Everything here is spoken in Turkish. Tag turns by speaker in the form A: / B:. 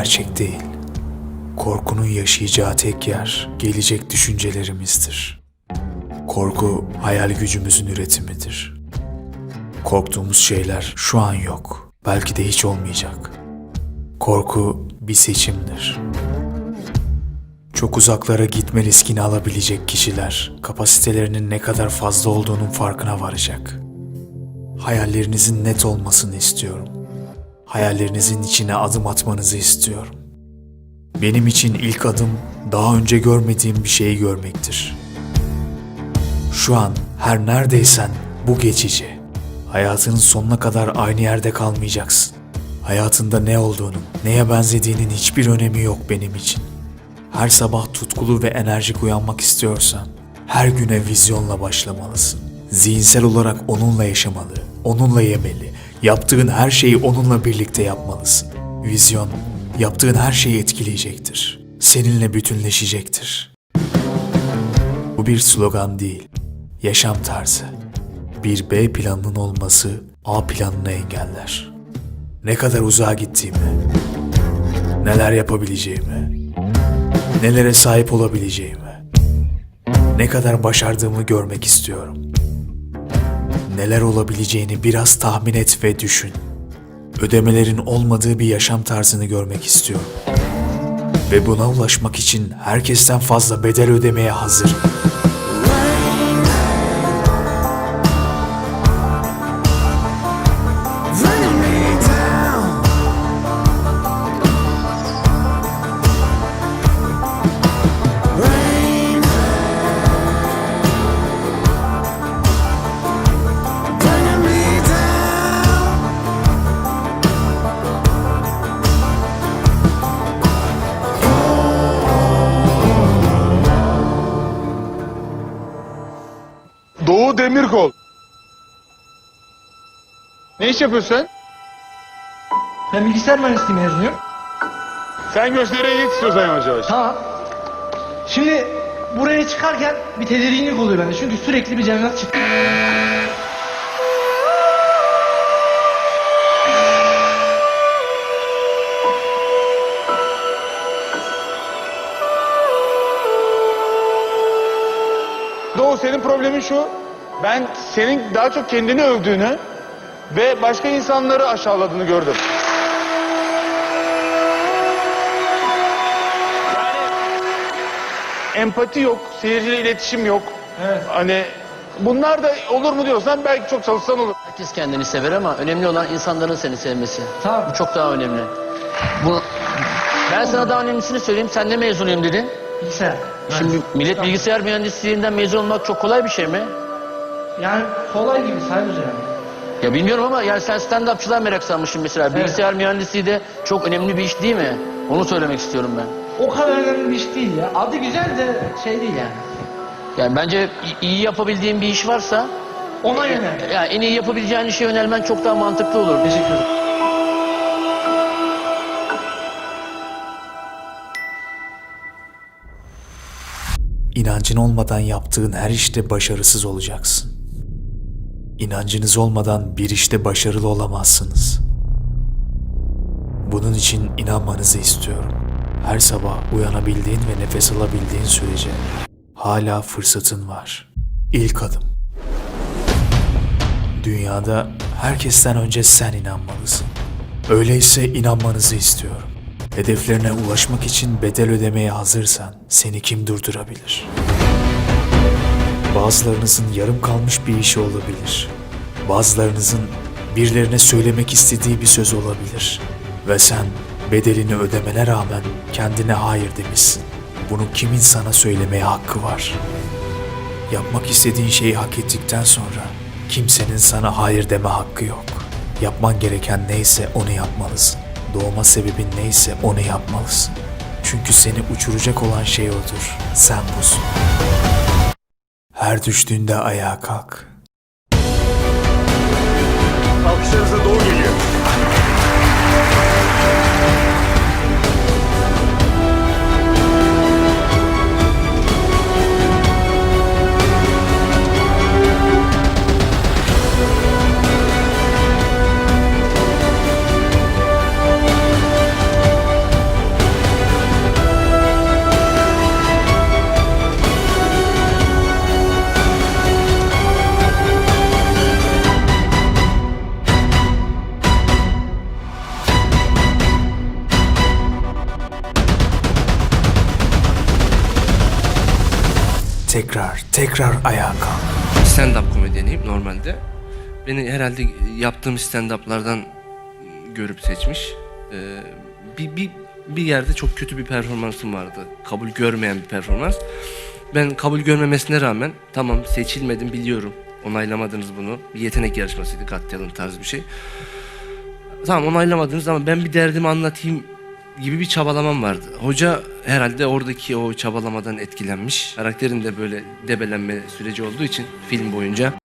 A: gerçek değil. Korkunun yaşayacağı tek yer gelecek düşüncelerimizdir. Korku hayal gücümüzün üretimidir. Korktuğumuz şeyler şu an yok. Belki de hiç olmayacak. Korku bir seçimdir. Çok uzaklara gitme riskini alabilecek kişiler kapasitelerinin ne kadar fazla olduğunun farkına varacak. Hayallerinizin net olmasını istiyorum. Hayallerinizin içine adım atmanızı istiyorum. Benim için ilk adım daha önce görmediğim bir şeyi görmektir. Şu an her neredeysen bu geçici. Hayatının sonuna kadar aynı yerde kalmayacaksın. Hayatında ne olduğunun, neye benzediğinin hiçbir önemi yok benim için. Her sabah tutkulu ve enerjik uyanmak istiyorsan, her güne vizyonla başlamalısın. Zihinsel olarak onunla yaşamalı, onunla yemeli, yaptığın her şeyi onunla birlikte yapmalısın. Vizyon, yaptığın her şeyi etkileyecektir. Seninle bütünleşecektir. Bu bir slogan değil, yaşam tarzı. Bir B planının olması A planını engeller. Ne kadar uzağa gittiğimi, neler yapabileceğimi, nelere sahip olabileceğimi, ne kadar başardığımı görmek istiyorum. Neler olabileceğini biraz tahmin et ve düşün. Ödemelerin olmadığı bir yaşam tarzını görmek istiyorum. Ve buna ulaşmak için herkesten fazla bedel ödemeye hazırım.
B: Doğu Demirkol. Ne iş yapıyorsun sen?
C: Ben bilgisayar mühendisliği mezunuyum.
B: Sen gösteriye git istiyorsan yavaş yavaş.
C: Tamam. Şimdi buraya çıkarken bir tedirginlik oluyor bende. Çünkü sürekli bir cennet çıktı.
B: Doğu senin problemin şu. Ben senin daha çok kendini övdüğünü ve başka insanları aşağıladığını gördüm. Yani empati yok, seyirciyle iletişim yok.
C: Evet.
B: Hani bunlar da olur mu diyorsan belki çok çalışsan olur.
D: Herkes kendini sever ama önemli olan insanların seni sevmesi.
C: Tamam.
D: Bu çok daha önemli. Bu ben sana daha önemlisini söyleyeyim. Sen ne mezunuyum dedin?
C: Bilgisayar.
D: Şimdi millet bilgisayar mühendisliğinden mezun olmak çok kolay bir şey mi?
C: Yani kolay gibi sayılır yani.
D: Ya bilmiyorum ama yani sen stand-upçılığa merak salmışsın mesela. Bilgisayar mühendisliği de çok önemli bir iş değil mi? Onu söylemek istiyorum ben.
C: O kadar önemli bir iş değil ya. Adı güzel de şey değil yani.
D: Yani bence i- iyi yapabildiğin bir iş varsa
C: Ona yönel.
D: ya en iyi yapabileceğin işe yönelmen çok daha mantıklı olur.
C: Teşekkür ederim.
A: İnancın olmadan yaptığın her işte başarısız olacaksın. İnancınız olmadan bir işte başarılı olamazsınız. Bunun için inanmanızı istiyorum. Her sabah uyanabildiğin ve nefes alabildiğin sürece hala fırsatın var. İlk adım. Dünyada herkesten önce sen inanmalısın. Öyleyse inanmanızı istiyorum. Hedeflerine ulaşmak için bedel ödemeye hazırsan seni kim durdurabilir? Bazılarınızın yarım kalmış bir işi olabilir. Bazılarınızın birilerine söylemek istediği bir söz olabilir. Ve sen bedelini ödemene rağmen kendine hayır demişsin. Bunu kimin sana söylemeye hakkı var? Yapmak istediğin şeyi hak ettikten sonra kimsenin sana hayır deme hakkı yok. Yapman gereken neyse onu yapmalısın. Doğma sebebin neyse onu yapmalısın. Çünkü seni uçuracak olan şey odur. Sen busun. Her düştüğünde ayağa kalk.
B: Alkışlarınızla Geliyor.
A: tekrar ayağa kalk.
E: Stand-up komedyeniyim normalde. Beni herhalde yaptığım stand-up'lardan görüp seçmiş. Ee, bir, bir, bir yerde çok kötü bir performansım vardı. Kabul görmeyen bir performans. Ben kabul görmemesine rağmen tamam seçilmedim biliyorum. Onaylamadınız bunu. Bir yetenek yarışmasıydı Talent tarzı bir şey. Tamam onaylamadınız ama ben bir derdimi anlatayım gibi bir çabalamam vardı. Hoca herhalde oradaki o çabalamadan etkilenmiş. Karakterin de böyle debelenme süreci olduğu için film boyunca